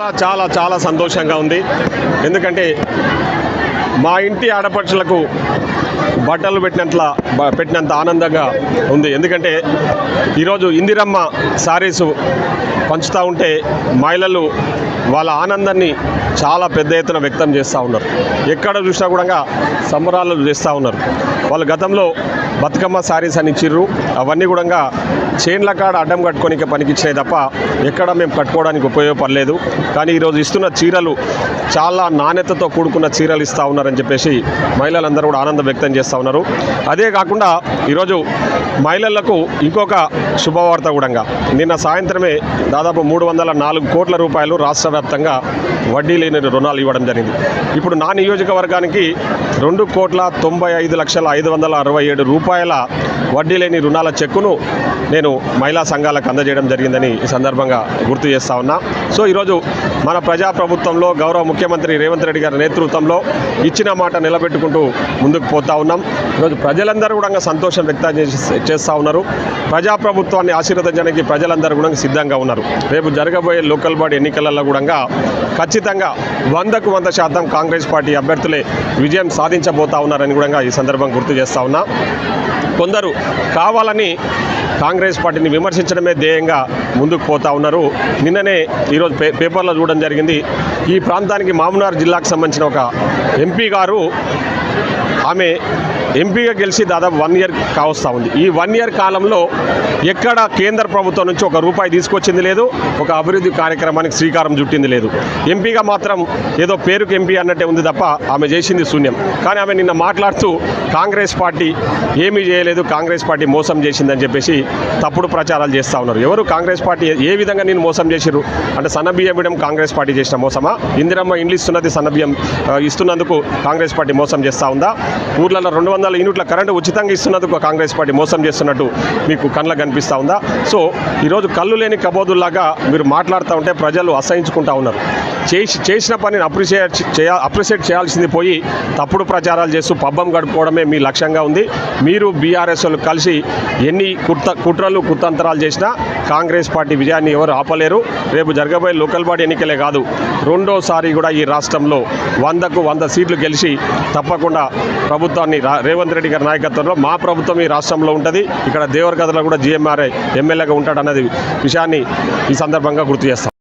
చాలా చాలా చాలా సంతోషంగా ఉంది. ఎందుకంటే మా ఇంటి ఆడపడుచులకు బట్టలు పెట్టినట్ల బ- పెట్టినంత ఆనందంగా ఉంది. ఎందుకంటే ఈరోజు ఇందిరమ్మ సారీసు పంచుతూ ఉంటే మహిళలు వాళ్ళ ఆనందాన్ని చాలా పెద్ద ఎత్తున వ్యక్తం చేస్తూ ఉన్నారు. ఎక్కడ చూసినా కూడా సంబరాలు చేస్తూ ఉన్నారు. వాళ్ళు గతంలో బతుకమ్మ శారీస్ అని ఇచ్చిర్రు. అవన్నీ కూడా చేన్ల కాడ అడ్డం కట్టుకోనికి పనికిచ్చినాయి తప్ప ఎక్కడ మేము కట్టుకోవడానికి ఉపయోగపడలేదు. కానీ ఈరోజు ఇస్తున్న చీరలు చాలా నాణ్యతతో కూడుకున్న చీరలు ఇస్తూ ఉన్నారని చెప్పేసి మహిళలందరూ కూడా ఆనందం వ్యక్తం చేస్తూ ఉన్నారు. అదే కాకుండా ఈరోజు మహిళలకు ఇంకొక శుభవార్త కూడా. నిన్న సాయంత్రమే దాదాపు మూడు వందల నాలుగు కోట్ల రూపాయలు రాష్ట్ర వ్యాప్తంగా వడ్డీ లేని రుణాలు ఇవ్వడం జరిగింది. ఇప్పుడు నా నియోజకవర్గానికి రెండు కోట్ల తొంభై ఐదు లక్షల ఐదు వందల అరవై ఏడు రూపాయల వడ్డీ లేని రుణాల చెక్కును నేను మహిళా సంఘాలకు అందజేయడం జరిగిందని ఈ సందర్భంగా గుర్తు చేస్తా ఉన్నా. సో ఈరోజు మన ప్రజాప్రభుత్వంలో గౌరవ ముఖ్యమంత్రి రేవంత్ రెడ్డి గారి నేతృత్వంలో ఇచ్చిన మాట నిలబెట్టుకుంటూ ముందుకు పోతా ఉన్నాం. ఈరోజు ప్రజలందరూ కూడా సంతోషం వ్యక్తం చేసి చేస్తూ ఉన్నారు. ప్రజాప్రభుత్వాన్ని ఆశీర్వదించడానికి ప్రజలందరూ కూడా సిద్ధంగా ఉన్నారు. రేపు జరగబోయే లోకల్ బాడీ ఎన్నికలలో కూడా ఖచ్చితంగా వందకు వంద శాతం కాంగ్రెస్ పార్టీ అభ్యర్థులే విజయం సాధించబోతా ఉన్నారని కూడా ఈ సందర్భం గుర్తు చేస్తా ఉన్నా. కొందరు కావాలని కాంగ్రెస్ పార్టీని విమర్శించడమే ధ్యేయంగా ముందుకు పోతా ఉన్నారు. నిన్ననే ఈరోజు పే పేపర్లో చూడడం జరిగింది. ఈ ప్రాంతానికి మామునార్ జిల్లాకు సంబంధించిన ఒక ఎంపీ గారు ఆమె ఎంపీగా గెలిచి దాదాపు వన్ ఇయర్ కావస్తూ ఉంది. ఈ వన్ ఇయర్ కాలంలో ఎక్కడ కేంద్ర ప్రభుత్వం నుంచి ఒక రూపాయి తీసుకొచ్చింది లేదు ఒక అభివృద్ధి కార్యక్రమానికి శ్రీకారం చుట్టింది లేదు. ఎంపీగా మాత్రం ఏదో పేరుకి ఎంపీ అన్నట్టే ఉంది తప్ప ఆమె చేసింది శూన్యం. కానీ ఆమె నిన్న మాట్లాడుతూ కాంగ్రెస్ పార్టీ ఏమీ చేయలేదు కాంగ్రెస్ పార్టీ మోసం చేసిందని చెప్పేసి తప్పుడు ప్రచారాలు చేస్తూ ఉన్నారు. ఎవరు కాంగ్రెస్ పార్టీ ఏ- విధంగా నేను మోసం చేసిర్రు? అంటే సన్నబియ్యం ఇవ్వడం కాంగ్రెస్ పార్టీ చేసిన మోసమా? ఇందిరమ్మ ఇండ్లు ఇస్తున్నది సన్నబియ్యం ఇస్తున్నందుకు వైపు కాంగ్రెస్ పార్టీ మోసం చేస్తూ ఉందా? ఊర్లలో రెండు వందల యూనిట్ల కరెంటు ఉచితంగా ఇస్తున్నందుకు కాంగ్రెస్ పార్టీ మోసం చేస్తున్నట్టు మీకు కళ్ళ కనిపిస్తూ ఉందా? సో ఈరోజు కళ్ళు లేని కబోదుల్లాగా మీరు మాట్లాడుతూ ఉంటే ప్రజలు అసహించుకుంటా ఉన్నారు. చేసి చేసిన పనిని అప్రిషియేట్ చేయ అప్రిషియేట్ చేయాల్సింది పోయి తప్పుడు ప్రచారాలు చేస్తూ పబ్బం గడుపుకోవడమే మీ లక్ష్యంగా ఉంది. మీరు బీఆర్ఎస్ వాళ్ళు కలిసి ఎన్ని కుట్ర కుట్రలు కుతంత్రాలు చేసినా కాంగ్రెస్ పార్టీ విజయాన్ని ఎవరు ఆపలేరు. రేపు జరగబోయే లోకల్ బాడీ ఎన్నికలే కాదు రెండోసారి కూడా ఈ రాష్ట్రంలో వందకు వంద సీట్లు గెలిచి తప్పకుండా ప్రభుత్వాన్ని రేవంత్ రెడ్డి గారి నాయకత్వంలో మా ప్రభుత్వం ఈ రాష్ట్రంలో ఉంటుంది. ఇక్కడ దేవరగదలో కూడా జిఎంఆర్ఐ ఎమ్మెల్యేగా ఉంటాడన్నది విషయాన్ని ఈ సందర్భంగా గుర్తు చేస్తాం.